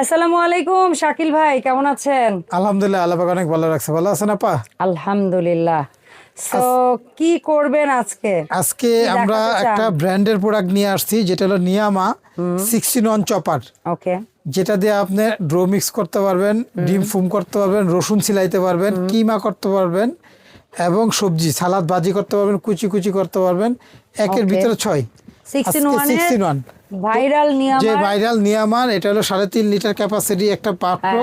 আসসালামু আলাইকুম শাকিল ভাই কেমন আছেন? আলহামদুলিল্লাহ আল্লাহ পাক অনেক ভালো রাখছে। ভালো আছেন আপা? আলহামদুলিল্লাহ। কি করবেন আজকে? আজকে আমরা একটা ব্র্যান্ডের প্রোডাক্ট নিয়ে আসছি যেটা হলো নিয়ামা সিক্সটিন ওয়ান চপার ওকে যেটা দিয়ে আপনি ড্রো মিক্স করতে পারবেন ডিম ফুম করতে পারবেন রসুন সিলাইতে পারবেন কিমা করতে পারবেন এবং সবজি সালাদ ভাজি করতে পারবেন কুচি কুচি করতে পারবেন। একের ভিতরে ছয়। সিক্সটিন ওয়ান ভাইরাল নিয়ে যে ভাইরাল নিয়ামার এটা হলো সাড়ে তিন লিটার ক্যাপাসিটি একটা পাত্র।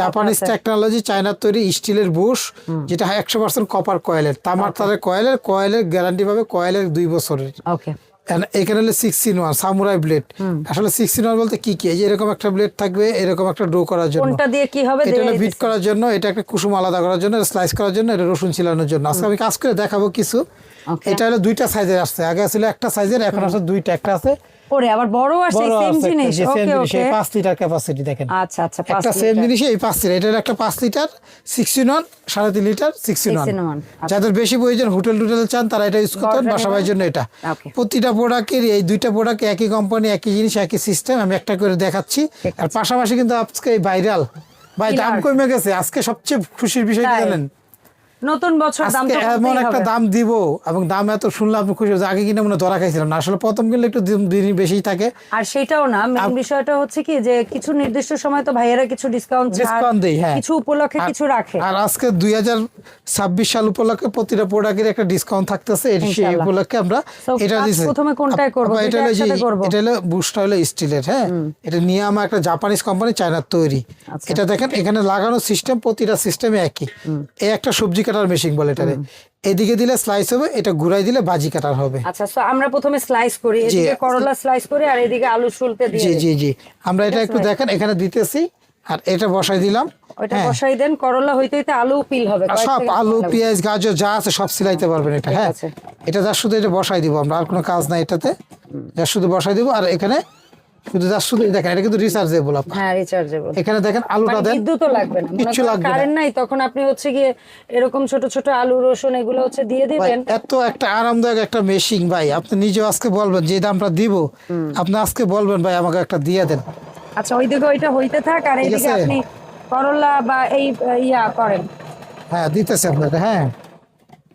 জাপানিজ টেকনোলজি চায়নার তৈরি স্টিলের বুশ যেটা একশো পার্সেন্ট কপার কয়েলের তামার তারের কয়েলের কয়েলের গ্যারান্টি পাবে কয়েলের দুই বছরের। ওকে এখানে হলো সিক্সটিন ওয়ান সামুরাই ব্লেড আসলে সিক্সটিন ওয়ান বলতে কি কি? এই যে এরকম একটা ব্লেড থাকবে এরকম একটা ডো করার জন্য। কোনটা দিয়ে কি হবে? এটা হলো বিট করার জন্য এটা একটা কুসুম আলাদা করার জন্য স্লাইস করার জন্য এটা রসুন ছিলানোর জন্য। আজকে আমি কাজ করে দেখাবো কিছু. এটা হলো দুইটা সাইজের আসছে। আগে ছিল একটা সাইজের এখন আসলে দুইটা একটা আছে। পরে আবার বড় আসছে সেম জিনিস? ওকে ওকে এই পাঁচ লিটার ক্যাপাসিটি দেখেন। আচ্ছা আচ্ছা একটা সেম। জিনিসই এই পাঁচ লিটার এটা একটা পাঁচ লিটার সিক্সটিন ওয়ান সাড়ে তিন লিটার সিক্সটিন 16 ওয়ান আচ্ছা। যাদের বেশি প্রয়োজন হোটেল টোটেল চান তারা এটা ইউজ করতেন ঘরটা বাসা নেবেন। জন্য এটা. প্রতিটা প্রোডাক্টের এই দুইটা প্রোডাক্ট একই কোম্পানি একই জিনিস একই সিস্টেম আমি একটা করে দেখাচ্ছি। আর পাশাপাশি কিন্তু আজকে ভাইরাল ভাই দাম। কমে গেছে। আজকে সবচেয়ে খুশির বিষয় কি জানেন? নতুন বছর দাম এমন একটা দাম দিব এবং দাম এত শুনলে আপনি খুশি হচ্ছে আগে কিনে মনে ধরা খাইছিলাম না। আসলে প্রথম কিনলে একটু দিন বেশি থাকে। আর সেটাও না মেন বিষয়টা হচ্ছে কি যে কিছু নির্দিষ্ট সময় তো ভাইয়েরা কিছু ডিসকাউন্ট দেয়, হ্যাঁ। কিছু উপলক্ষে কিছু রাখে। আর আজকে দুই হাজার ছাব্বিশ সাল উপলক্ষে প্রতিটা প্রোডাক্টের একটা ডিসকাউন্ট থাকতেছে। এর সেই উপলক্ষে আমরা এটা দিছি। প্রথমে করব? এটা হলো? এটা হলো হলো স্টিলের হ্যাঁ? এটা নিয়ে আমার একটা জাপানিজ কোম্পানি চায়নার তৈরি। আচ্ছা। এটা দেখেন এখানে লাগানো সিস্টেম প্রতিটা সিস্টেমে একই। এই একটা সবজি কাটার মেশিন বলে এটারে এদিকে দিলে স্লাইস হবে এটা ঘুরাই দিলে ভাজি কাটার হবে। আচ্ছা so আমরা প্রথমে স্লাইস করি এদিকে করলা স্লাইস করি আর এদিকে আলু শুলতে দিয়ে জি জি জি। আমরা এটা একটু দেখেন এখানে দিতেছি আর এটা বসাই দিলাম। ওইটা হ্যাঁ। বসাই দেন করলা হইতে হইতে আলু পিল হবে সব আলু পেঁয়াজ গাজর যা আছে সব সিলাইতে পারবেন এটা হ্যাঁ। এটা যা শুধু এটা বসাই দিব আমরা আর কোনো কাজ নাই এটাতে। যা শুধু বসাই দিব আর এখানে শুধু যা শুধু দেখেন এটা কিন্তু রিচার্জেবল আপনার হ্যাঁ রিচার্জেবল এখানে দেখেন আলুটা দেন বিদ্যুৎও লাগবে না। কিচ্ছু লাগবে কারেন্ট নাই তখন আপনি হচ্ছে গিয়ে এরকম ছোট ছোট আলু রসুন এগুলো হচ্ছে দিয়ে দিবেন। এত একটা আরামদায়ক একটা মেশিন ভাই। আপনি নিজেও আজকে বলবেন যে দামটা দিব আপনি আজকে বলবেন ভাই আমাকে একটা দিয়ে দেন। আচ্ছা ওইদিকে ওইটা হইতে থাক আর এইদিকে আপনি করলা বা এই ইয়া করেন। হ্যাঁ দিতেছে আপনাকে হ্যাঁ।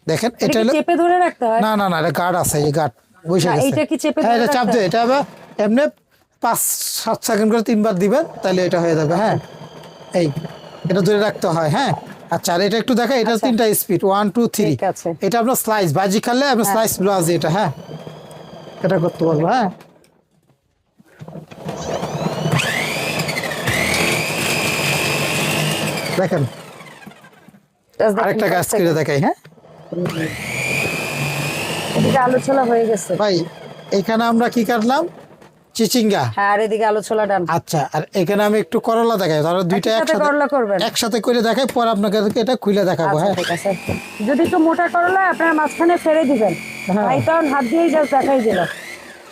দেখেন এটা এটা চেপে ধরে রাখতে হয়? না না না এটা গার্ড আছে এই গার্ড বসে গেছে। এইটা কি চেপে হ্যাঁ ধরে এটা চাপ দিয়ে এটা এমনি পাঁচ সাত সেকেন্ড করে তিনবার দিবেন তাহলে এটা হয়ে যাবে হ্যাঁ। এই এটা ধরে রাখতে হয় হ্যাঁ। আচ্ছা আর এটা একটু দেখা এটা তিনটা স্পিড ওয়ান টু থ্রি এটা আপনার স্লাইস ভাজি খালে আপনার স্লাইস ব্লাউজ এটা হ্যাঁ। এটা করতে পারব হ্যাঁ। দেখেন। আরেকটা গাছ করে দেখাই হ্যাঁ। এদিকে আলু ছোলা হয়ে গেছে। ভাই এখানে আমরা কি কাটলাম? চিচিঙ্গা? হ্যাঁ আর এদিকে আলু ছোলা ডান। আচ্ছা আর এখানে আমি একটু করলা দেখাই। দুইটা একসাথে করলা করবেন? একসাথে করে দেখাই পরে আপনাকে এটা খুলে দেখাবো আচ্ছা হ্যাঁ। ঠিক আছে। যদি একটু মোটা করলা আপনার মাঝখানে ফেলে দিবেন। হ্যাঁ। ভাই তখন হাত দিয়েই জাস্ট দেখাই দিল।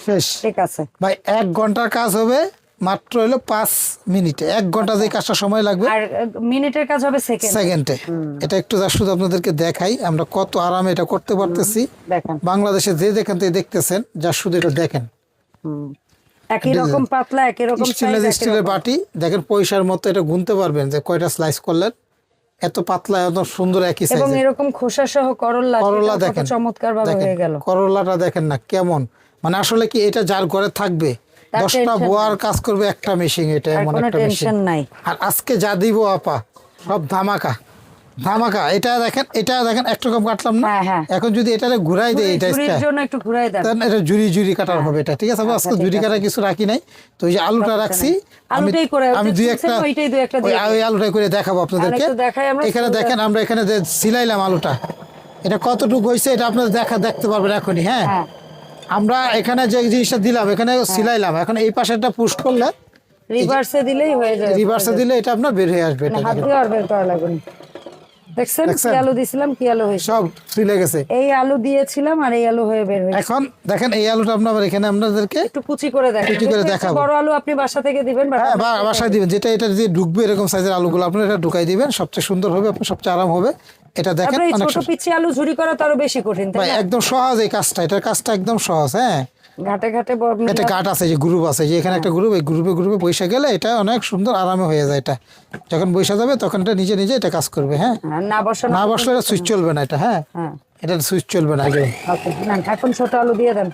শেষ। ঠিক আছে। ভাই এক ঘণ্টার কাজ হবে মাত্র হলো পাঁচ মিনিটে। এক ঘণ্টা যে কাজটা সময় লাগবে আর মিনিটের কাজ হবে সেকেন্ড সেকেন্ডে এটা একটু যা শুধু আপনাদেরকে দেখাই আমরা কত আরামে এটা করতে পারতেছি। বাংলাদেশে যে যেখান থেকে দেখতেছেন যা শুধু এটা দেখেন। একই রকম পাতলা একই রকম স্টিলের স্টিলের বাটি দেখেন পয়সার মতো এটা গুনতে পারবেন যে কয়টা স্লাইস করলেন। এত পাতলা এত সুন্দর একই এবং এরকম খোসা সহ করলা করলা দেখেন চমৎকার ভাবে হয়ে গেল। করলাটা দেখেন না কেমন। মানে আসলে কি এটা যার ঘরে থাকবে দশটা বোয়ার কাজ করবে একটা মেশিন এটা এমন একটা মেশিন নাই। আর আজকে যা দিব আপা সব ধামাকা। ধামাকা এটা দেখেন এটা দেখেন একটু কম কাটলাম না? হ্যাঁ, হ্যাঁ। এখন যদি এটা ঘুরাই দেয় এটা জন্য একটু ঘুরাই দেন। তাহলে এটা জুরি জুরি কাটার হবে এটা ঠিক আছে? আচ্ছা, আজকে জুরি। কাটার কিছু রাখি নাই। তো ওই যে আলুটা রাখছি আমি দুই একটা ওই আলুটাই করে দেখাবো আপনাদেরকে। এখানে দেখেন আমরা এখানে যে সিলাইলাম আলুটা এটা কতটুকু হয়েছে এটা আপনারা দেখা দেখতে পারবেন এখনই হ্যাঁ? হ্যাঁ। আমরা এখানে যে জিনিসটা দিলাম এখানে সিলাইলাম। এখন এই পাশেরটা পুশ করলে রিভার্সে দিলেই হয়ে যাবে। রিভার্সে দিলে এটা আপনার বের হয়ে আসবে হাত দিয়ে আর বের করা লাগবে। না। দেখছেন? কি আলু দিছিলাম কি আলু হয়েছে? সব সিলে গেছে। এই আলু দিয়েছিলাম আর এই আলু হয়ে বের হয়েছে। এখন দেখেন এই আলুটা আপনার এখানে আপনাদেরকে একটু কুচি করে দেখেন কুচি করে দেখাবো। বড় আলু আপনি বাসা থেকে দিবেন হ্যাঁ বাসায় দিবেন। যেটা এটা দিয়ে ঢুকবে এরকম সাইজের আলুগুলো আপনার এটা ঢুকাই দিবেন। সবচেয়ে সুন্দর হবে আপনার সবচেয়ে আরাম হবে। এটা দেখেন অনেক ছোট পিচি আলু ঝুরি করা তো আরও বেশি কঠিন তাই ভাই একদম সহজ এই কাজটা। এটার কাজটা একদম সহজ হ্যাঁ। ঘাটে ঘাটে এটা কাঠ আছে যে গ্রুপ আছে যে এখানে একটা গ্রুপ এই গ্রুপে গ্রুপে বৈশা গেলে এটা অনেক সুন্দর আরামে হয়ে যায় এটা। যখন বৈশা যাবে তখন এটা নিজে নিজে এটা কাজ করবে হ্যাঁ? হ্যাঁ, না বসানো না বসলে এটা সুইচ চলবে না এটা হ্যাঁ? হ্যাঁ। এটা সুইচ চলবে না আগে। এখন ছোট আলু দিয়ে দেন।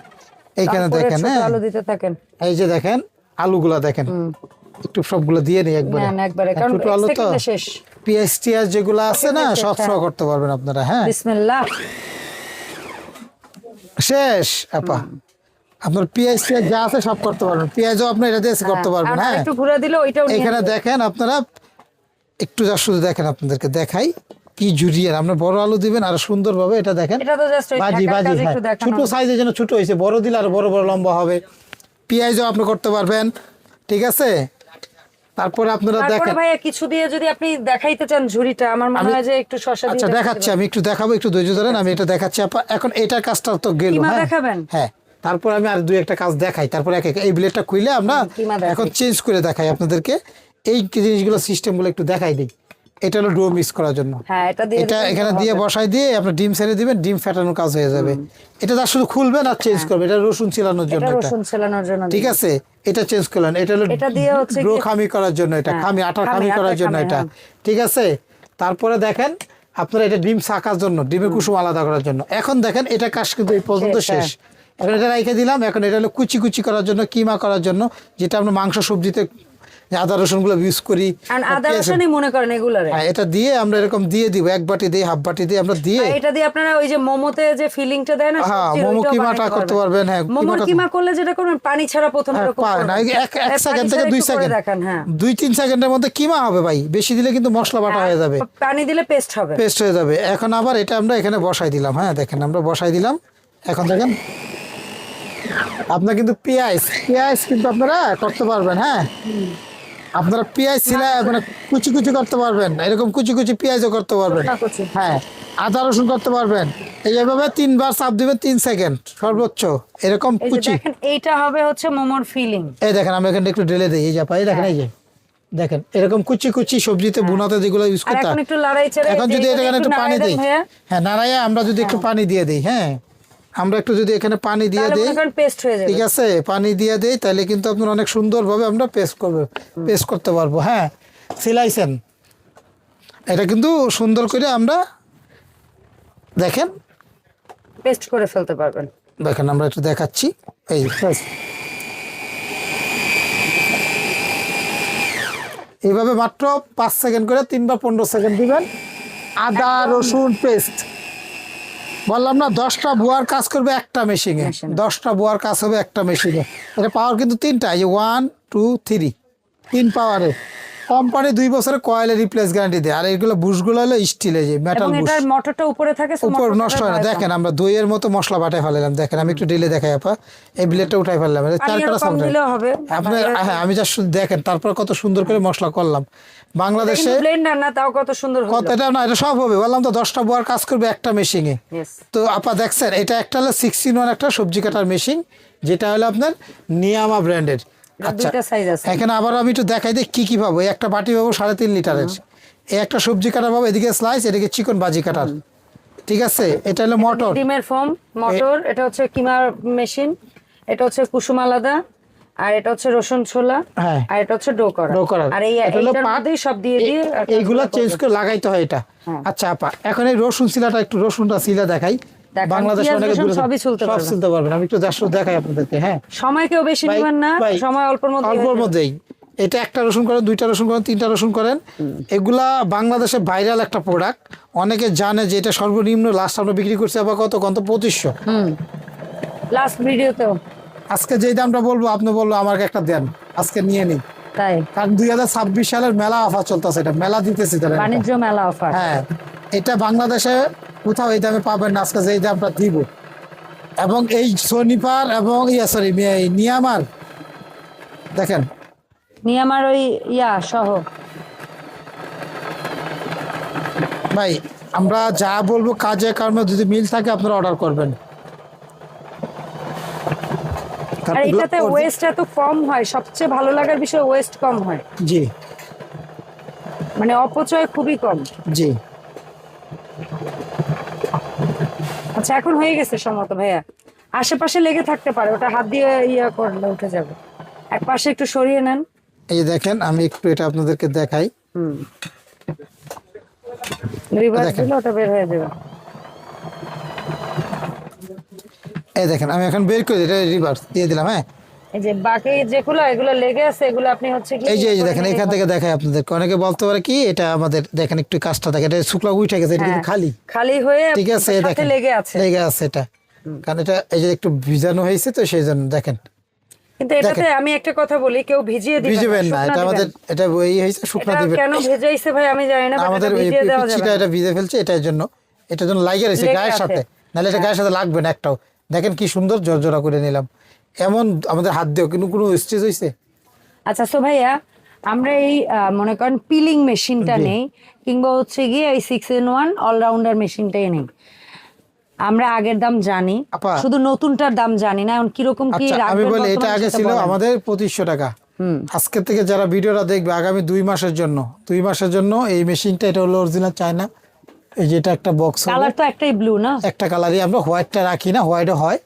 এইখানে দেখেন হ্যাঁ? আলু দিতে থাকেন। এই যে দেখেন আলুগুলা দেখেন। একটু সবগুলো দিয়ে নিই একবারে। একবারে কারণ ছোট আলু তো শেষ। পিএস টিএস যেগুলো আছে না সব ফ্রো হ্যাঁ। করতে পারবেন আপনারা হ্যাঁ? বিসমিল্লাহ। শেষ আপা। আপনার পিএস যা আছে সব করতে পারবেন। পেঁয়াজও আপনি এটা দিয়ে করতে পারবেন হ্যাঁ। একটু ঘুরে দিলে ওইটাও এখানে দেখেন আপনারা একটু যা শুধু দেখেন আপনাদেরকে দেখাই কি জুড়িয়ে আপনার বড় আলু দিবেন আর সুন্দরভাবে এটা দেখেন। এটা তো জাস্ট বাজি বাজি হ্যাঁ। ছোট সাইজের জন্য ছোট হয়েছে বড় দিলে আর বড় বড় লম্বা হবে। পেঁয়াজও আপনি করতে পারবেন ঠিক আছে? তারপরে আপনারা তারপরে দেখেন। ভাইয়া কিছু দিয়ে যদি আপনি দেখাইতে চান ঝুড়িটা আমার মনে হয় যে একটু শশা দিয়ে আচ্ছা দেখাচ্ছি আমি একটু দেখাবো একটু ধৈর্য ধরেন আমি এটা দেখাচ্ছি এখন এটার কাজটা তো গেল হ্যাঁ? দেখাবেন? হ্যাঁ। তারপর আমি আর দুই একটা কাজ দেখাই। তারপর এক এই ব্লেডটা খুইলে আমরা এখন চেঞ্জ করে দেখাই আপনাদেরকে। এই জিনিসগুলো সিস্টেমগুলো একটু দেখাই দিই। এটা হলো ডো মিক্স করার জন্য। হ্যাঁ এটা দিয়ে এটা এখানে দিয়ে বসাই দিয়ে আপনি ডিম ছেড়ে দিবেন ডিম ফেটানোর কাজ হয়ে যাবে। এটা তার শুধু খুলবেন আর চেঞ্জ করবেন। এটা রসুন ছিলানোর জন্য হ্যাঁ। এটা এটা রসুন ছেলানোর জন্য ঠিক আছে? এটা চেঞ্জ করলেন। এটা হলো ডো খামি করার জন্য এটা। হ্যাঁ, খামি আটার খামি, করার জন্য এটা। ঠিক আছে? তারপরে দেখেন আপনারা এটা ডিম শাকার জন্য ডিমের কুসুম আলাদা করার জন্য। এখন দেখেন এটা কাজ কিন্তু এই পর্যন্ত। শেষ। এখন এটা রেখে দিলাম। এখন এটা হলো কুচি কুচি করার জন্য কিমা করার জন্য যেটা আমরা মাংস সবজিতে আদা রসুনগুলো ইউজ করি। আদা রসুনই মনে করেন এগুলারে? হ্যাঁ এটা দিয়ে আমরা এরকম দিয়ে দিব এক বাটি দিয়ে হাফ বাটি দিয়ে আমরা দিয়ে এটা দিয়ে আপনারা ওই যে মোমোতে যে ফিলিংটা দেয় না হ্যাঁ, মোমো কিমাটা করতে পারবেন, হ্যাঁ, কিমাটা- কিমা করলে যেটা করবেন পানি ছাড়া প্রথমে হ্যাঁ, এরকম না এক এক সেকেন্ড থেকে দুই সেকেন্ড হ্যাঁ। দুই তিন সেকেন্ডের মধ্যে কিমা হবে ভাই বেশি দিলে কিন্তু মশলা বাটা হয়ে যাবে। পানি দিলে পেস্ট হবে। পেস্ট হয়ে যাবে। এখন আবার এটা আমরা এখানে বসাই দিলাম হ্যাঁ দেখেন আমরা বসাই দিলাম। এখন দেখেন আপনার কিন্তু পেঁয়াজ পেঁয়াজ কিন্তু আপনারা করতে পারবেন হ্যাঁ? আপনারা পেঁয়াজ ছিল মানে কুচি কুচি করতে পারবেন এরকম কুচি কুচি পেঁয়াজও করতে পারবেন। হ্যাঁ আদা রসুন করতে পারবেন। এইভাবে তিনবার চাপ দিবেন তিন সেকেন্ড সর্বোচ্চ। এরকম কুচি। এইটা হবে হচ্ছে মোমোর ফিলিং। এই দেখেন আমি এখানে একটু ঢেলে দিই এই যা পাই দেখেন এই যে। দেখেন এরকম কুচি কুচি সবজিতে বুনাতে যেগুলো ইউজ হ্যাঁ। করতে এখন একটু লড়াই ছেড়ে এখন যদি এখানে একটু পানি দিই। হ্যাঁ নাড়াইয়া আমরা যদি একটু পানি দিয়ে দিই হ্যাঁ। আমরা একটু যদি এখানে পানি দিয়ে দিই পেস্ট হয়ে যাবে। ঠিক আছে পানি দিয়ে দিই তাহলে কিন্তু আপনার অনেক সুন্দরভাবে আমরা পেস্ট করব পেস্ট করতে পারব হ্যাঁ। সিলাইছেন। এটা কিন্তু সুন্দর করে আমরা দেখেন। পেস্ট করে ফেলতে পারবেন। দেখেন আমরা একটু দেখাচ্ছি। এই এইভাবে মাত্র পাঁচ সেকেন্ড করে তিন বা পনেরো সেকেন্ড দিবেন। আদা রসুন পেস্ট বললাম না দশটা বুয়ার কাজ করবে একটা মেশিনে দশটা বুয়ার কাজ হবে একটা মেশিনে এটা পাওয়ার কিন্তু তিনটা এই ওয়ান টু থ্রি তিন পাওয়ারে কোম্পানি দুই বছরের কয়েলের রিপ্লেস গ্যারান্টি দেয়। আর এগুলো বুশগুলো হলো স্টিলের যে মেটাল বুশ এটার মোটরটা উপরে থাকে উপর নষ্ট হয় না। দেখেন আমরা দইয়ের মতো মশলা বাটায় ফেলালাম দেখেন আমি একটু ডিলে দেখাই আপা। এই ব্লেডটা উঠাই ফেললাম। এটা চার কাটা সামনে। আপনি হ্যাঁ আমি যা দেখেন তারপর কত সুন্দর করে মশলা করলাম। বাংলাদেশে ব্লেন্ডার না তাও কত সুন্দর হলো। কতটা না এটা সব হবে। বললাম তো দশটা বোয়ার কাজ করবে একটা মেশিনে. তো আপা দেখছেন এটা একটা হলো সিক্সটিন ওয়ান একটা সবজি কাটার মেশিন যেটা হলো আপনার নিয়ামা ব্র্যান্ডের আচ্ছা এখানে আবার আমি একটু দেখাই দিই কি কি পাবো। একটা বাটি পাবো সাড়ে তিন লিটারের। একটা সবজি কাটা পাবো এদিকে স্লাইস এদিকে চিকন বাজি কাটার। ঠিক আছে? এটা হলো মোটর। ডিমের ফোম মোটর এটা হচ্ছে কিমার মেশিন এটা হচ্ছে কুসুম আলাদা আর এটা হচ্ছে রসুন ছোলা হ্যাঁ। আর এটা হচ্ছে ডো করা। ডো করার। আর এই মধ্যেই সব দিয়ে দিয়ে এইগুলা চেঞ্জ করে লাগাইতে হয় এটা। আচ্ছা আপা এখন এই রসুন শিলাটা একটু রসুনটা শিলা দেখাই। সব। পারবেন আমি একটু দেখাই আপনাদেরকে হ্যাঁ। সময় কেউ বেশি নেবেন না সময় অল্পের মধ্যে অল্পর মধ্যেই। এটা একটা রসুন করেন দুইটা রসুন করেন তিনটা রসুন করেন। এগুলা বাংলাদেশে ভাইরাল একটা প্রোডাক্ট অনেকে জানে যে এটা সর্বনিম্ন লাস্ট আমরা বিক্রি করছি আবার কত কত পঁচিশশো। লাস্ট ভিডিওতেও। আজকে যেই দামটা বলব আপনি বলব আমাকে একটা দেন। আজকে নিয়ে নিন তাই? কারণ দুই হাজার ছাব্বিশ সালের মেলা অফার চলতেছে এটা। মেলা দিতেছে বাণিজ্য মেলা অফার হ্যাঁ। এটা বাংলাদেশে কোথাও এই দামে পাবেন না আজকে যেই দামটা দিব। এবং এই সোনিপার এবং ইয়া সরি নিয়ামার দেখেন। নিয়ে আমার ওই ইয়া সহ। ভাই আমরা যা বলব কাজে কর্মে যদি মিল থাকে আপনারা অর্ডার করবেন। আর এটাতে ওয়েস্ট এত কম হয় সবচেয়ে ভালো লাগার বিষয় ওয়েস্ট কম হয়। জি। মানে অপচয় খুবই কম। জি। আচ্ছা এখন হয়ে গেছে সম্মত ভাইয়া। আশেপাশে লেগে থাকতে পারে ওটা হাত দিয়ে ইয়ে করলে উঠে যাবে। এক পাশে একটু সরিয়ে নেন। এই যে দেখেন আমি একটু এটা আপনাদেরকে দেখাই। হুম। রিভার্স। দিলে ওটা বের হয়ে যাবে। এই দেখেন আমি এখন বের করে এটা রিভার্স দিয়ে দিলাম হ্যাঁ? এই যে বাকি যেগুলো এগুলো লেগে আছে এগুলো আপনি হচ্ছে কি এই যে দেখেন এখান থেকে দেখাই আপনাদের অনেকে বলতে পারে কি এটা আমাদের দেখেন একটু কাজটা দেখেন এটা শুক্লা উঠে গেছে এটা কিন্তু হ্যাঁ। খালি। খালি হয়ে ঠিক আছে দেখেন লেগে আছে। লেগে আছে এটা। কারণ এটা এই যে একটু ভিজানো হয়েছে তো সেই জন্য দেখেন। কিন্তু এটাতে আমি একটা কথা বলি কেউ ভিজিয়ে দিবেন ভিজবেন না এটা আমাদের এটা এই হয়েছে শুকনা দিবেন। কেন ভেজাইছে ভাই আমি জানি না আমাদের ভিজিয়ে দেওয়া যাবে এটা ভিজে ফেলছে এটার জন্য এটার জন্য লাগিয়ে রয়েছে গায়ের সাথে। নাহলে এটা গায়ের সাথে লাগবে না একটাও। দেখেন কি সুন্দর জর্জরা করে নিলাম। এমন আমাদের হাত দিয়েও কিন্তু কোনো স্টেজ হয়েছে? আচ্ছা সো ভাইয়া আমরা এই মনে করেন পিলিং মেশিনটা নেই কিংবা হচ্ছে গিয়ে এই সিক্স ইন ওয়ান অলরাউন্ডার মেশিনটাই নেই। আমরা আগের দাম জানি শুধু নতুনটার দাম জানি না এখন কীরকম কি আচ্ছা আমি বলি এটা আগে ছিল আমাদের পঁচিশশো টাকা। হুম। আজকে থেকে যারা ভিডিওটা দেখবে আগামী দুই মাসের জন্য দুই মাসের জন্য এই মেশিনটা এটা হলো অরিজিনাল চায়না এই যে এটা একটা বক্স কালার তো একটাই ব্লু না? একটা কালারই আমরা হোয়াইটটা রাখি না হোয়াইটও হয়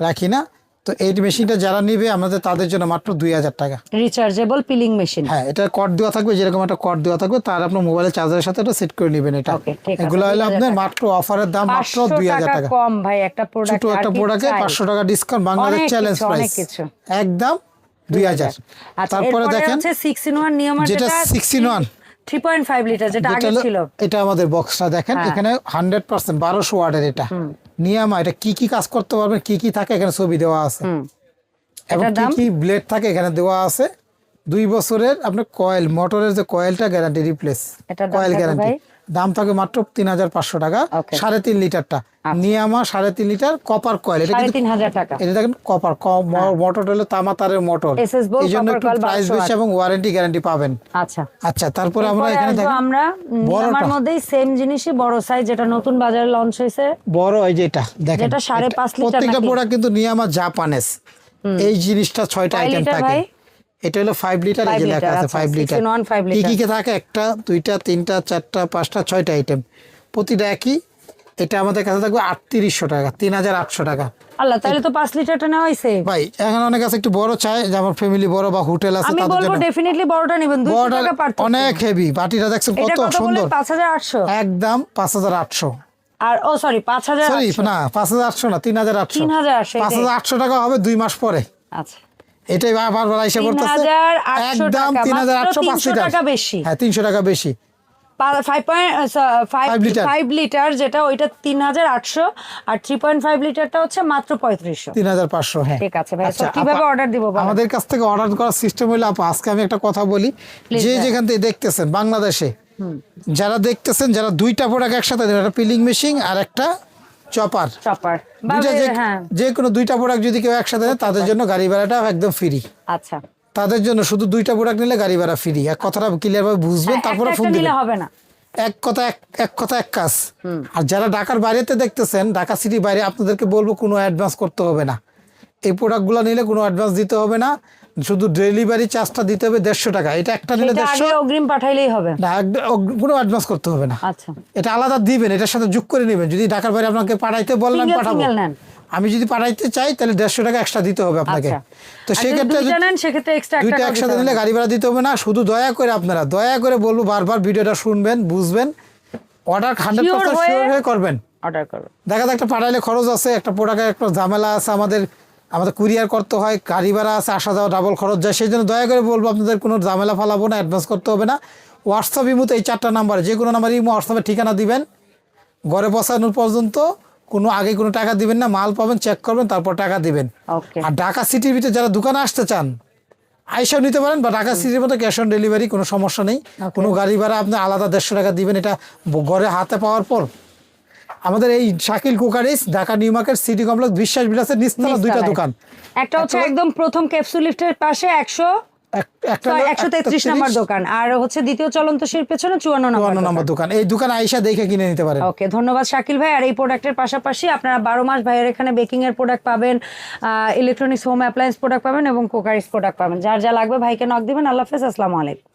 রাখি না। তো এই মেশিনটা যারা নিবে আমাদের তাদের জন্য মাত্র দুই হাজার টাকা। রিচার্জেবল পিলিং মেশিন হ্যাঁ এটা কট দেওয়া থাকবে যেরকম একটা কট দেওয়া থাকবে তার আপনার মোবাইলের চার্জারের সাথে এটা সেট করে নেবেন এটা। এগুলো হলো আপনার মাত্র অফারের দাম মাত্র দুই হাজার টাকা। কম ভাই একটা প্রোডাক্ট ছোট একটা প্রোডাক্টে পাঁচশো টাকা ডিসকাউন্ট বাংলাদেশ চ্যালেঞ্জ প্রাইস। একদম দুই হাজার। আচ্ছা তারপরে দেখেন সিক্স ইন ওয়ান নিয়ম যেটা 6 in 1 three point five litre যেটা যেটা আগে ছিল। এটা আমাদের বক্সটা দেখেন হ্যাঁ। এখানে হান্ড্রেড পার্সেন্ট বারোশো ওয়ার্ডের এটা। নিয়ামা এটা কি কি কাজ করতে পারবে কি কি থাকে এখানে ছবি দেওয়া আছে। এবং কি কি ব্লেড থাকে এখানে দেওয়া আছে। দুই বছরের আপনার কয়েল মোটরের যে কয়েলটা গ্যারান্টি রিপ্লেস কয়েল গ্যারান্টি? দাম থাকে মাত্র তিন হাজার পাঁচশো টাকা সাড়ে তিন লিটারটা। নিয়ামা সাড়ে তিন লিটার কপার কয়েল এটা তিন হাজার টাকা। এটা দেখেন কপার মোটর হলো তামা তারের মোটর এই জন্য একটু প্রাইস বেশি এবং ওয়ারেন্টি গ্যারান্টি পাবেন। আচ্ছা। আচ্ছা তারপরে আমরা এখানে দেখেন আমরা। আমার মধ্যেই সেম জিনিসই বড় সাইজ যেটা নতুন বাজারে লঞ্চ হয়েছে। বড় এই যে এটা দেখেন। যেটা সাড়ে এটা- পাঁচ লিটার প্রত্যেকটা? প্রোডাক্ট কিন্তু নিয়ামা জাপানেস এই জিনিসটা ছয়টা আইটেম থাকে? এটা হলো ফাইভ লিটার এই যে লেখা আছে আচ্ছা, five litre in one, five কি কি থাকে? একটা দুইটা তিনটা চারটা পাঁচটা ছয়টা আইটেম প্রতিটা একই। এটা আমাদের কাছে থাকবে আটত্রিশশো টাকা তিন হাজার আটশো টাকা। আল্লাহ তাহলে তো পাঁচ লিটারটা নেওয়া হয়েছে ভাই এখন অনেক আছে একটু বড় চাই যে আমার ফ্যামিলি বড় বা হোটেল আছে আমি বলব ডেফিনেটলি বড়টা নেবেন টাকা পারতো অনেক হেভি বাটিটা দেখছেন কত সুন্দর। পাঁচ হাজার আটশো। একদম পাঁচ হাজার আটশো। আর ও সরি পাঁচ হাজার সরি না পাঁচ হাজার আটশো না তিন হাজার আটশো। 3800 পাঁচ হাজার আটশো টাকা হবে দুই মাস পরে। আচ্ছা। এটাই বারবার পড়তেছে 3800 একদম টাকা, তিন হাজার আটশো মাত্র পাঁচ 300 লিটার। টাকা বেশি। হ্যাঁ তিনশো টাকা বেশি। Five point five Five liter। Five litre যেটা ওইটা তিন হাজার আটশো আর থ্রি পয়েন্ট ফাইভ লিটারটা হচ্ছে মাত্র পঁয়ত্রিশশো। তিন হাজার পাঁচশো হ্যাঁ। ঠিক আছে ভাই, আচ্ছা, কীভাবে order দিব আমাদের কাছ থেকে অর্ডার করার সিস্টেম হলো আপা আজকে আমি একটা কথা বলি। যে যেখান থেকে দেখতেছেন বাংলাদেশে যারা দেখতেছেন যারা দুইটা প্রোডাক্ট একসাথে একটা পিলিং মেশিন আর একটা চপার চপার যে হ্যাঁ। কোনো দুইটা প্রোডাক্ট যদি কেউ একসাথে নেয় তাদের জন্য গাড়ি ভাড়াটা একদম ফ্রি আচ্ছা। তাদের জন্য শুধু দুইটা প্রোডাক্ট নিলে গাড়ি ভাড়া ফ্রি এক কথাটা ক্লিয়ার ভাবে বুঝবেন হ্যাঁ, তারপরে ফোন দিলে হবে না। এক কথা এক এক কথা এক কাজ। আর যারা ঢাকার বাইরেতে দেখতেছেন ঢাকা সিটি বাইরে আপনাদেরকে বলব কোনো অ্যাডভান্স করতে হবে না। এই প্রোডাক্টগুলো নিলে কোনো অ্যাডভান্স দিতে হবে না। শুধু ডেলিভারি চার্জটা দিতে হবে দেড়শো টাকা। এটা একটা নিলে দেড়শো। অগ্রিম পাঠাইলেই হবে। না কোনো অ্যাডভান্স করতে হবে না। আচ্ছা। এটা আলাদা দিবেন এটার সাথে যোগ করে নেবেন। যদি ঢাকার বাইরে আপনাকে পাঠাইতে Single, পাঠাবো। আমি যদি পাঠাইতে চাই তাহলে দেড়শো টাকা এক্সট্রা দিতে হবে আপনাকে। আচ্ছা। তো সেক্ষেত্রে দুইটা একসাথে নিলে গাড়ি ভাড়া দিতে হবে না। শুধু দয়া করে আপনারা দয়া করে বলব বারবার ভিডিওটা শুনবেন বুঝবেন। অর্ডার হান্ড্রেড পার্সেন্ট শিওর হয়ে করবেন। অর্ডার করো দেখা যায় একটা পাঠাইলে খরচ আছে একটা প্রোডাক্টের একটা ঝামেলা আছে আমাদের। আমাদের কুরিয়ার করতে হয় গাড়ি ভাড়া আছে আসা যাওয়া ডাবল খরচ যায় সেই জন্য দয়া করে বলব আপনাদের কোনো ঝামেলা ফালাবো না অ্যাডভান্স করতে হবে না। হোয়াটসঅ্যাপ ইমুতে এই চারটা নাম্বারে যে কোনো নাম্বারে ইমো হোয়াটসঅ্যাপে ঠিকানা দিবেন। ঘরে বসানোর পর্যন্ত কোনো আগে কোনো টাকা দিবেন না মাল পাবেন চেক করবেন তারপর টাকা দিবেন। আর ঢাকা সিটির ভিতরে যারা দোকানে আসতে চান আইসাও নিতে পারেন বা ঢাকা সিটির মতো ক্যাশ অন ডেলিভারি কোনো সমস্যা নেই। কোনো গাড়ি ভাড়া আপনি আলাদা দেড়শো টাকা দিবেন এটা ঘরে হাতে পাওয়ার পর। আমাদের এই Shakil cookeries Dhaka new market city complex Biswas বিলাসের নিচতলা দুইটা দোকান। একটা হচ্ছে একদম প্রথম ক্যাপসুল লিফটের পাশে একশো 133, দোকান। আর হচ্ছে দ্বিতীয় চলন্তশীর পেছনে চুয়ান্ন নম্বর দোকান। এই দোকান আইসা দেখে কিনে নিতে পারেন। ওকে ধন্যবাদ শাকিল ভাই। আর এই প্রোডাক্টের পাশাপাশি আপনারা বারো মাস ভাইয়ের এখানে বেকিং এর প্রোডাক্ট পাবেন ইলেকট্রনিক্স হোম অ্যাপ্লায়েন্স প্রোডাক্ট পাবেন এবং কোকারিস প্রোডাক্ট পাবেন। যার যা লাগবে ভাইকে নক দিবেন। আল্লাহ হাফেজ আসসালামু আলাইকুম।